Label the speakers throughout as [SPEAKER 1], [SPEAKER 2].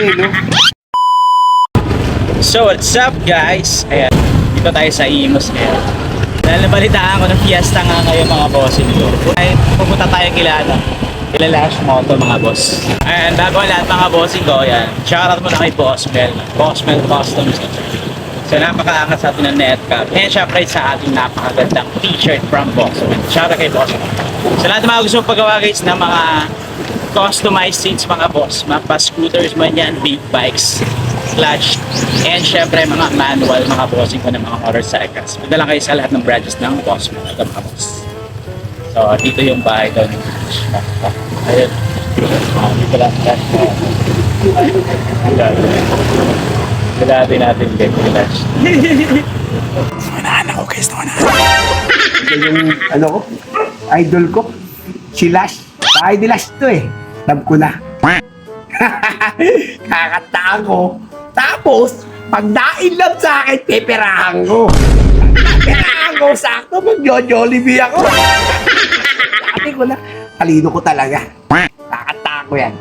[SPEAKER 1] yelo.
[SPEAKER 2] So, what's up guys? Ayan, dito tayo sa Imos ngayon. Dahil nabalitaan ko ng fiesta nga ngayon mga bossing ko. Ay, pupunta tayo kila, ano, kila Lash Moto mga boss. And bago ang lahat mga bossing ko, ayan, shoutout muna kay Boss Mel. Boss Mel Customs. So, napakaangat sa atin ng netcap. And syempre sa ating napakagandang t-shirt from Boss Mel. Shoutout kay Mel. Sa lahat ng mga gusto paggawa guys ng mga customized seats mga boss. Mga pa-scooters man yan, big bikes, clutch, and syempre mga manual, mga bossing ko ng mga motorcycles. Magdala kayo sa lahat ng branches ng boss mo, ito mga boss. So, dito yung bahay doon. Ayun. Dito lang. Dati natin din, clutch. Unahan ako guys, unahan.
[SPEAKER 1] Ito yung, ano ko, idol ko. Si Lash. Bahay ni Lash to eh. Love ko na. Kakataan ko. Tapos, pag nainlove sa akin, peperahan ko. Peperahan ko, sakto, mag-jollibee ako. Sabi ko na, talino ko talaga. Kakataan ko yan.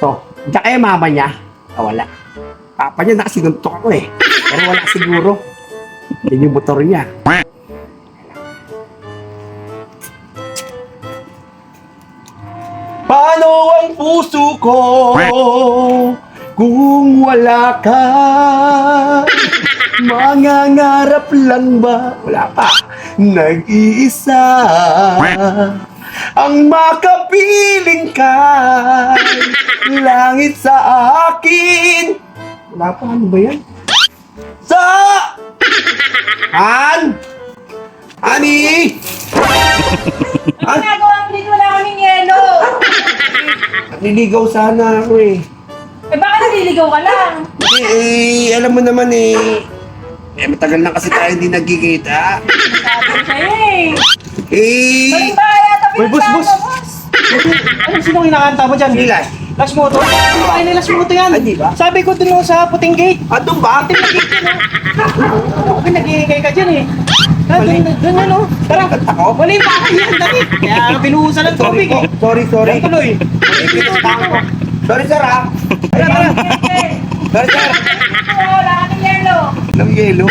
[SPEAKER 1] So, diyan kaya mama niya, nawala. Papa niya nakasinuntok ako eh. Pero wala siguro. Yan yung motor niya. Paano ang puso ko kung wala ka? Mangangarap lang ba? Wala pa. Nag-iisa ang makapiling ka langit sa akin. Wala pa. Ano ba yan? Sa! Han! Ani!
[SPEAKER 3] Ang ginagawa mo dito wala kaming yelo.
[SPEAKER 1] Niligaw sana ako eh.
[SPEAKER 3] Eh baka naliligaw ka lang.
[SPEAKER 1] Kasi eh, alam mo naman eh, eh matagal na kasi tayo hindi nagkikita.
[SPEAKER 3] Sabi sa'yo eh.
[SPEAKER 1] Eh,
[SPEAKER 3] Maling ba yata
[SPEAKER 4] Uy, boss, boss.
[SPEAKER 3] boss?
[SPEAKER 4] Ano sino kinakanta mo dyan?
[SPEAKER 1] Sila.
[SPEAKER 4] Last Moto? Ano ba Last Moto yan?
[SPEAKER 1] Ah, di ba?
[SPEAKER 4] Sabi ko dun sa puting gate.
[SPEAKER 1] andun ba?
[SPEAKER 4] Huwag nag-iingay ka dyan eh. Ah, dun, dun yan oh. Tara.
[SPEAKER 1] Kanta ko?
[SPEAKER 4] Wala yung baka yan, dali. Kaya binuhusan ng tubig eh.
[SPEAKER 1] Sorry, sorry.
[SPEAKER 4] Yan tuloy.
[SPEAKER 1] Ko. Sorry, sir ha.
[SPEAKER 4] Tara, tara.
[SPEAKER 1] Sorry, sir.
[SPEAKER 3] Wala kaming yelo.
[SPEAKER 1] Ng yelo.